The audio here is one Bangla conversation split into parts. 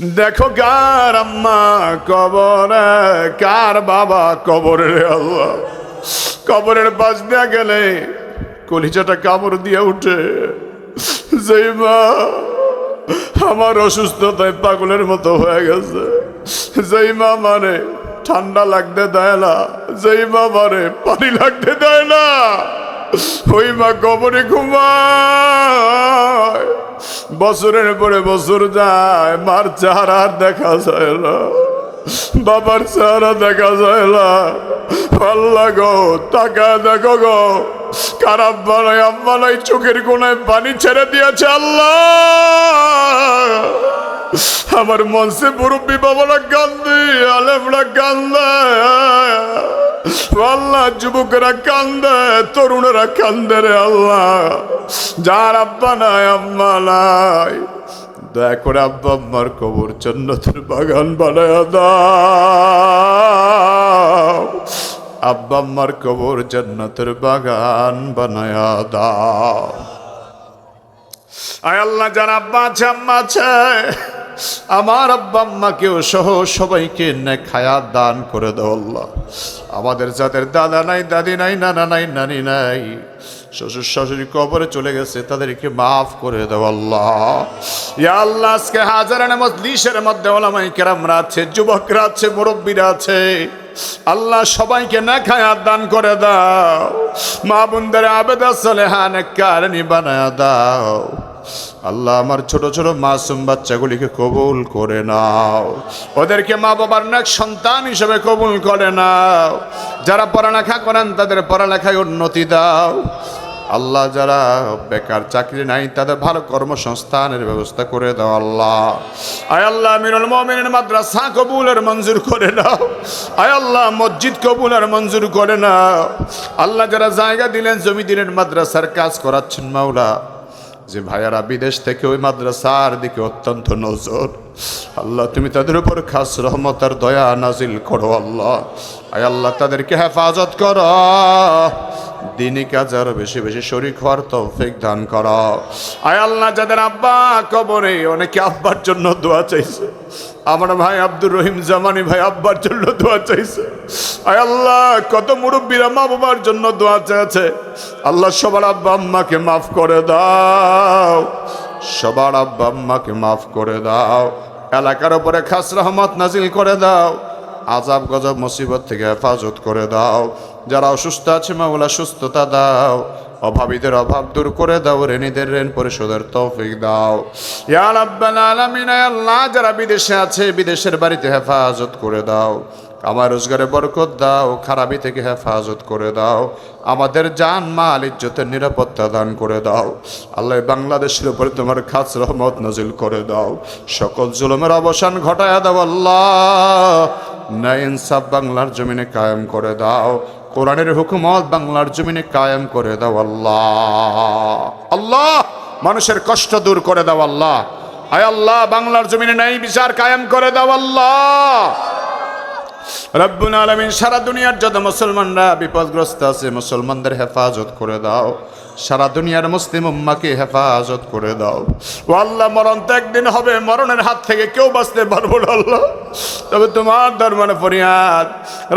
দেখো কার আম্মা কবরে, কার বাবা কবরে রে আল্লাহ। কবরের পাশ দিয়া গেলে কলিজাটা কামড় দিয়ে উঠে, যেই মা আমার অসুস্থতায় পাগলের মতো হয়ে গেছে। যেই মা মানে ঠান্ডা লাগতে দেয় না, যেই মা মানে পানি লাগতে দেয় না। ওই মা কবরে ঘুমায়। বছরের পরে বছর যায়, মার চেহারা আর দেখা যায় না। বাবার চেহারা দেখা যায় না। আল্লাহ গো টাকা দেখো গো। খারাপ বানাই আম্মা নাই, চোখের কোনায় পানি ছেড়ে দিয়েছে আল্লাহ। আমার মনসে মুরব্বী বাবারা কান্দে, আলেমরা কান্দে। আল্লাহ যুবকেরা কান্দে, তরুণেরা কান্দে রে আল্লাহ। যার আব্বা নাই, আম্মা নাই। দয়া করে আব্বা, আম্মার কবর জন্নতের বাগান বানায় দাও। আব্বা, আম্মার কবর জন্নতের বাগান বানায় দাও। আয় আল্লাহ, যার আব্বা আছে, আম্মা আছে। আমার আব্বা আম্মাকেও সহ সবাইকে খায়াত দান করে দাও আল্লাহ। আমাদের যাদের দাদা নাই, দাদি নাই, নানা নাই, নানি নাই, শ্বশুর শাশুড়ি কবরে চলে গেছে, তাদেরকে মাফ করে দেওয়াল্লাহ আল্লাহ। ইয়া আল্লাহ, আজকে হাজারানে মজলিসের মধ্যে ওলামাই কেরামরা আছে, যুবকরা আছে, মুরব্বীরা আছে। আল্লাহ সবাইকে না খায়া দান করে দাও। মা বোনদের আবেদা সলেহান কারণী বানায় দাও। আল্লাহ আমার ছোট ছোট মাসুম বাচ্চাগুলিকে কবুল করে নাও। ওদেরকে মা বাবার নাক সন্তান হিসেবে কবুল করে নাও। যারা পড়ালেখা করেন, তাদের পড়ালেখায় উন্নতি দাও। আল্লাহ যারা বেকার চাকরি নাই, তাদের ভালো কর্মসংস্থানের ব্যবস্থা করে দাও আল্লাহ। আয় আল্লাহ মিরুল মমিনের মাদ্রাসা কবুলের মঞ্জুর করে নাও। আয় আল্লাহ মসজিদ কবুলের মঞ্জুর করে নাও। আল্লাহ যারা জায়গা দিলেন, জমি দিলেন, মাদ্রাসার কাজ করাচ্ছেন মাওলা। যে ভাইয়ারা বিদেশ থেকে ওই মাদ্রাসার দিকে অত্যন্ত নজর। আল্লাহ তুমি তাদের উপর খাস রহমত আর দয়া নাজিল করো আল্লাহ। আয় আল্লাহ তাদেরকে হেফাজত করো। দিনই কাজ আরও বেশি বেশি শরিক হওয়ার তৌফিক দান করো? আয় আল্লাহ, যাদের আব্বা কবরে অনেকে আব্বার জন্য দোয়া চাইছে। আমার ভাই আব্দুর রহিম জামানি ভাই আব্বার জন্য দোয়া চাইছে। আয় আল্লাহ, কত মুরব্বীরা মা বাবার জন্য দোয়া চাইছে। আল্লাহ, সবার আব্বা আম্মাকে মাফ করে দাও। সবার আব্বা আম্মাকে মাফ করে দাও। এলাকার উপরে খাস রহমত নাজিল করে দাও। আজাব গজব মুসিবত থেকে হেফাজত করে দাও। যারা অসুস্থ আছে, মাওলা, সুস্থতা দাও। অভাবীদের অভাব দূর করে দাও, ঋণীদের ঋণ পরিশোধের তৌফিক দাও। ইয়া রাব্বাল আলামিন আল্লাহ, যারা বিদেশে আছে, বিদেশের বাড়িতে হেফাজত করে দাও। আমার রোজগারে বরকত দাও, খারাপি থেকে হেফাজত করে দাও। আমাদের জান, মাল, ইজ্জতের নিরাপত্তা দান করে দাও। আল্লাহ বাংলাদেশের উপরে তোমার খাস রহমত নজিল করে দাও। সকল জুলুমের অবসান ঘটায় দাও, আল্লাহ। না ইনসাফ বাংলার জমিনে কায়েম করে দাও। কোরআনের হুকুমত বাংলার জমিনে কায়েম করে দাও আল্লাহ। আল্লাহ, মানুষের কষ্ট দূর করে দাও আল্লাহ। আয় আল্লাহ, বাংলার জমিনে নেই বিচার কায়েম করে দাও আল্লাহ। রব্বুল আলমিন সারা দুনিয়ার যত মুসলমানরা বিপদগ্রস্ত আছে, মুসলমানদের হেফাজত করে দাও। সারা দুনিয়ার মুসলিম উম্মাকে হেফাজত করে দাও। ও আল্লাহ, মরণ তো একদিন হবে, মরণের হাত থেকে কেউ বাঁচতে পারব না আল্লাহ। তবে তোমার দরবারে ফরিয়াদ,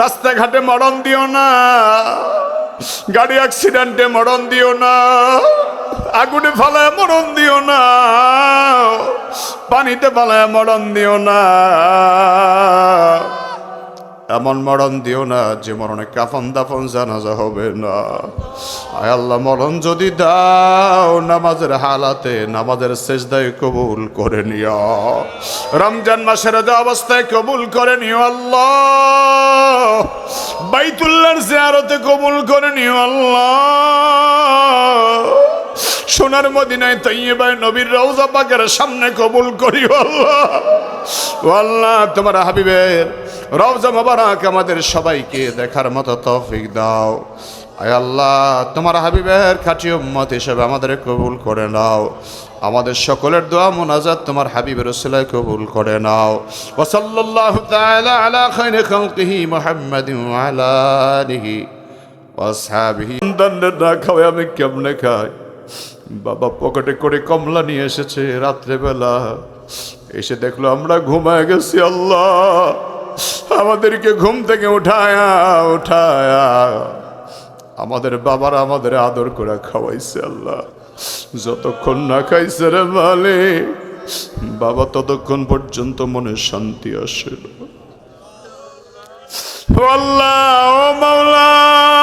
রাস্তাঘাটে মরণ দিও না, গাড়ি অ্যাক্সিডেন্টে মরণ দিও না, আগুনে ফালায় মরণ দিও না, পানিতে ফালায় মরণ দিও না। এমন মরণ দিও না যে মরণে কাফন দাফন জানাজা হবে না। আয় আল্লাহ, মরণ যদি দাও, নামাজের হালাতে, নামাজের শেষদায় কবুল করে নিও। রমজান মাসের অবস্থায় কবুল করে নিও আল্লাহ। বাইতুল্লাহর জিয়ারতে কবুল করে নিও আল্লাহ। সোনার মদিনায় তৈবায় নবীর রওজা পাকের সামনে কবুল করিও আল্লাহ। আল্লাহ, তোমার হাবিবের রওজা মোবারক আমাদের সবাইকে দেখার মতো তৌফিক দাও। আয় আল্লাহ, তোমার হাবিবের খাঁটি উম্মত হিসেবে আমাদের কবুল করে নাও। আমাদের সকলের দোয়া মোনাজাত তোমার হাবিবের রসুলায় কবুল করে নাও। আসহাবিহি না আমি কেমনে খাই? বাবা পকেটে করে কমলা নিয়ে এসেছে রাত্রেবেলা। এসে দেখল আমরা ঘুমায় গেছি, আল্লাহ। আমাদেরকে ঘুম থেকে উঠায়া উঠায়া। আমাদের বাবার আমাদের আদর করে খাওয়াইছে আল্লাহ। যতক্ষণ না খাইছে রে বলে বাবা ততক্ষণ পর্যন্ত মনে শান্তি আসে আল্লাহ, ও মাওলা।